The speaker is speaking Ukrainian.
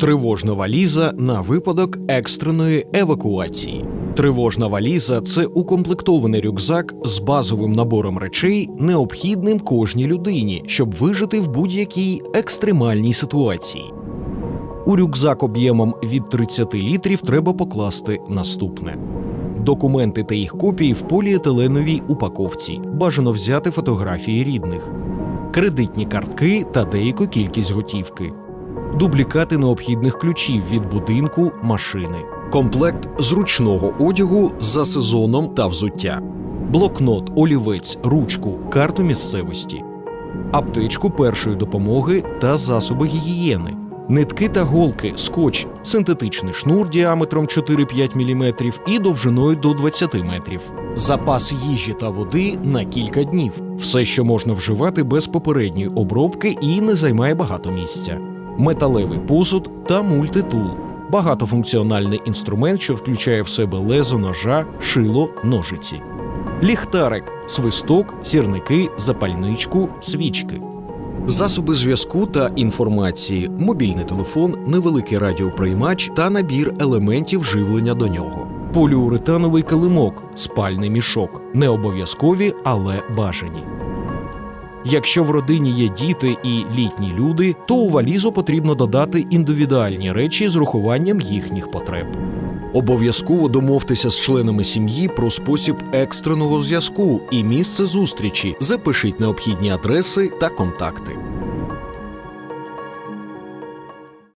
Тривожна валіза на випадок екстреної евакуації. Тривожна валіза це укомплектований рюкзак з базовим набором речей, необхідним кожній людині, щоб вижити в будь-якій екстремальній ситуації. У рюкзак об'ємом від 30 літрів треба покласти наступне: документи та їх копії в поліетиленовій упаковці. Бажано взяти фотографії рідних, кредитні картки та деяку кількість готівки, дублікати необхідних ключів від будинку, машини, комплект зручного одягу за сезоном та взуття, блокнот, олівець, ручку, карту місцевості, аптечку першої допомоги та засоби гігієни. Нитки та голки, скотч, синтетичний шнур діаметром 4-5 мм і довжиною до 20 метрів, запас їжі та води на кілька днів. Все, що можна вживати без попередньої обробки і не займає багато місця. Металевий посуд та мультитул. Багатофункціональний інструмент, що включає в себе лезо ножа, шило, ножиці. Ліхтарик, свисток, сірники, запальничку, свічки. Засоби зв'язку та інформації, мобільний телефон, невеликий радіоприймач та набір елементів живлення до нього. Поліуретановий килимок, спальний мішок. Не обов'язкові, але бажані. Якщо в родині є діти і літні люди, то у валізу потрібно додати індивідуальні речі з урахуванням їхніх потреб. Обов'язково домовтеся з членами сім'ї про спосіб екстреного зв'язку і місце зустрічі. Запишіть необхідні адреси та контакти.